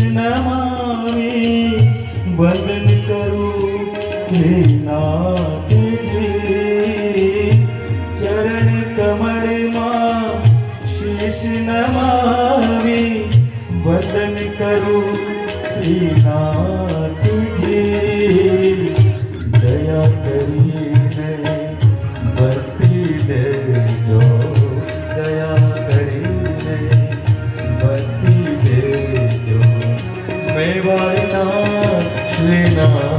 कृष्णमामि बदन करू श्रीनाथ चरण कमर माँ शीश नमामि बदन करू श्रीनाथ दया करिए।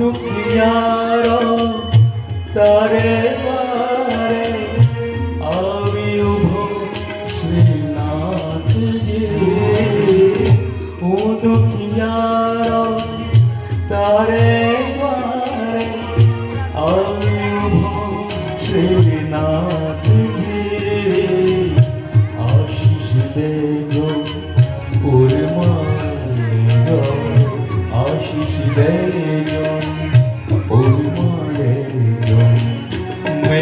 চুকিয়ার তারে মারে আমি শ্রীনাথ ও দুঃখিয়ার তারে মারে আমি শ্রীনাথ আশিস